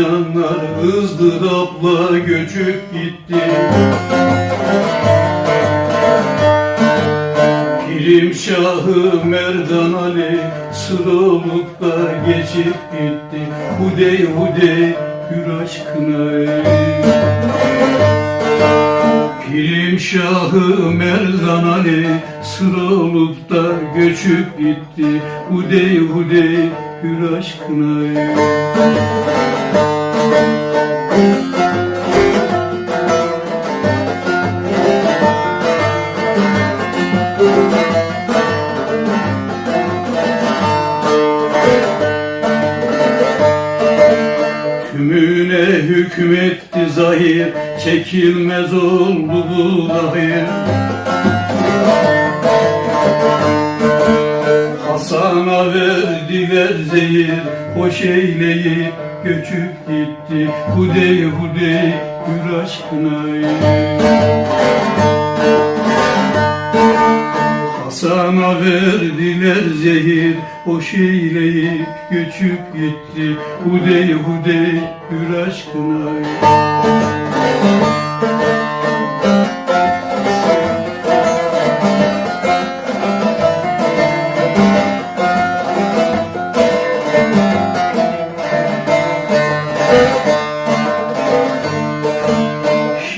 Yaşayanlar ızdırapla göçüp gitti. Pirim Şahı Merdan Ali Sır olup da geçip gitti. Hudey hudey hür aşkına ey Pirim Şahı Merdan Ali Sır göçüp gitti. Hudey hudey hür aşkına ey Tümüne hükmetti zahir Çekilmez oldu bu zahir Hasan'a verdiler zehir Hoş eyleyip göçüp gitti Hudey hudey hür aşkına. Hasan'a verdiler zehir Hoş eyleyip göçüp gitti Hudey hudey hür aşkına ey.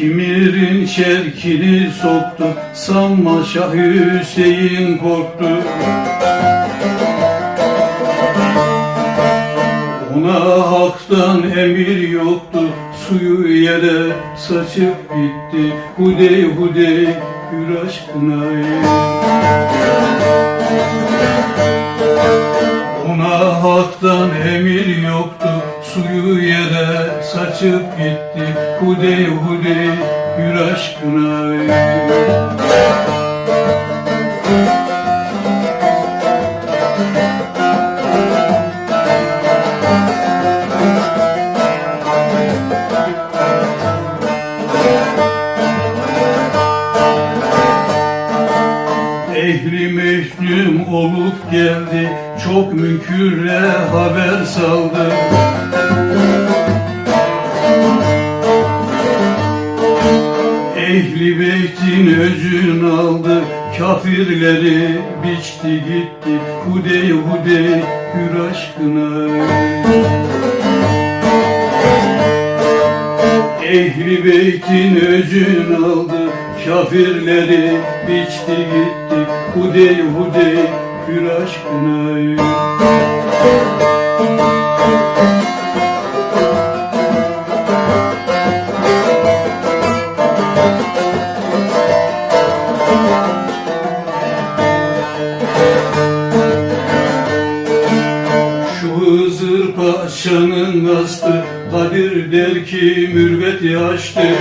Şimir'in şerkini soktu Sanma Şah Hüseyin korktu. Ona haktan emir yoktu Suyu yere saçıp gitti. Hudey hudey hür aşkına. Ona haktan emir yoktu Suyu yere saçıp gitti Hudey hudey hür aşkına. Ehli mehlum olup geldi Çok münkürle haber saldı Ehli beytin özün aldı Kafirleri biçti gitti. Hudey hudey hür aşkına. Ehli beytin özün aldı Kafirleri biçti gitti. Hudey hudey hür aşkına Hızır Paşa'nın astı Kadir der ki mürvet yaştır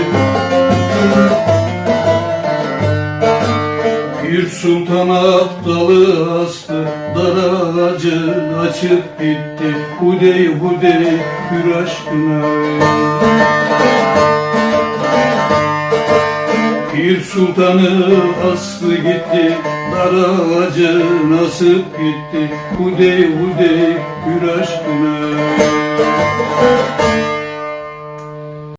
Bir sultan aptalı astı Dar ağacı açıp gitti. Hudey hudey hür aşkına sultanı aslı gitti Dar ağacı nasıp gitti. Hudey hudey hür aşkına